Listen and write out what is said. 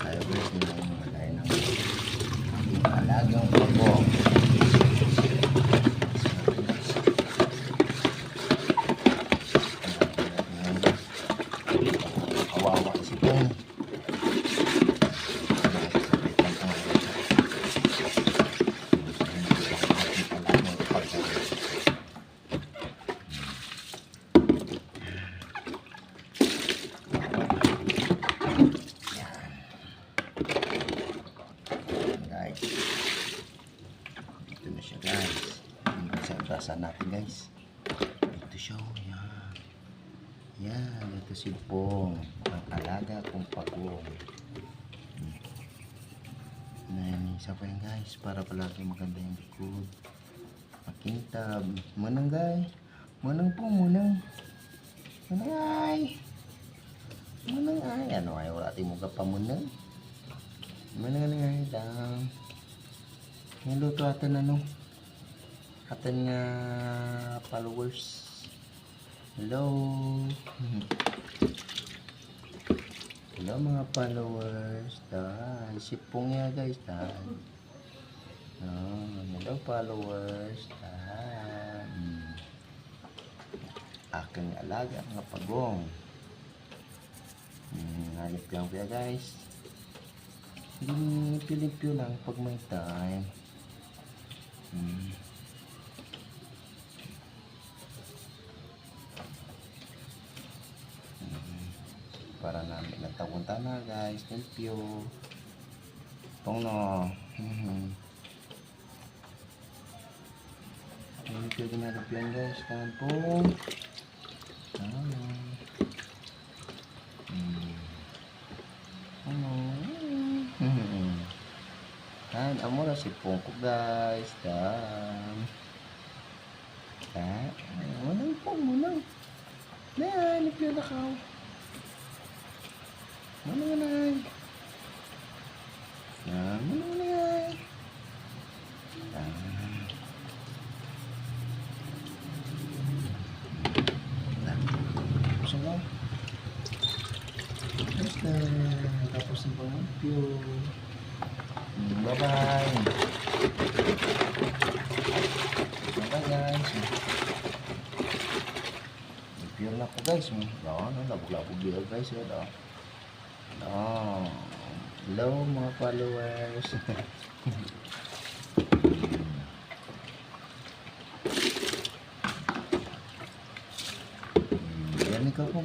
tayo guys ng malay ng aking alagang pabo. Kawawa si Pong. guys ito na siya guys ito sa natin guys. Ito siya oh yan. Yan ito si Pong ang alaga kong pagong. Yan isa pa yan guys para palagi maganda yung likod. Makintab. Manang guys. Manang po manang manang ay. Manang ay. Ano ay wala tayo mga pamunang Manang nga lang. Niluto atin ano? Atin nga followers. Hello. Hello mga followers. Dan. Sipong nga guys. Dan. Oh, hello followers. Dan. Hmm. Aking alaga nga pagong. Hmm, hanip lang kaya guys. Hindi pilipyo lang pag may time. Hmm. Para namin nagtapunta na guys. Thank you. Pong no. Hmm. Thank you ginagapian guys. Tangan po. Ano. Hmm. Ano. Hmm. Dan, amo na si Pongko guys. Munang. Dan, ipyo na ka. Munang na. Dan, munang na. Dan. Dan. Tapos na. Tapos na. Tapos na po ang ipyo. Bye bye. Bye bye guys. Pure na ko guys. No, no, labog-labog dito guys. No. no. Oh. Hello mga followers. Hmm. Yan ikaw po.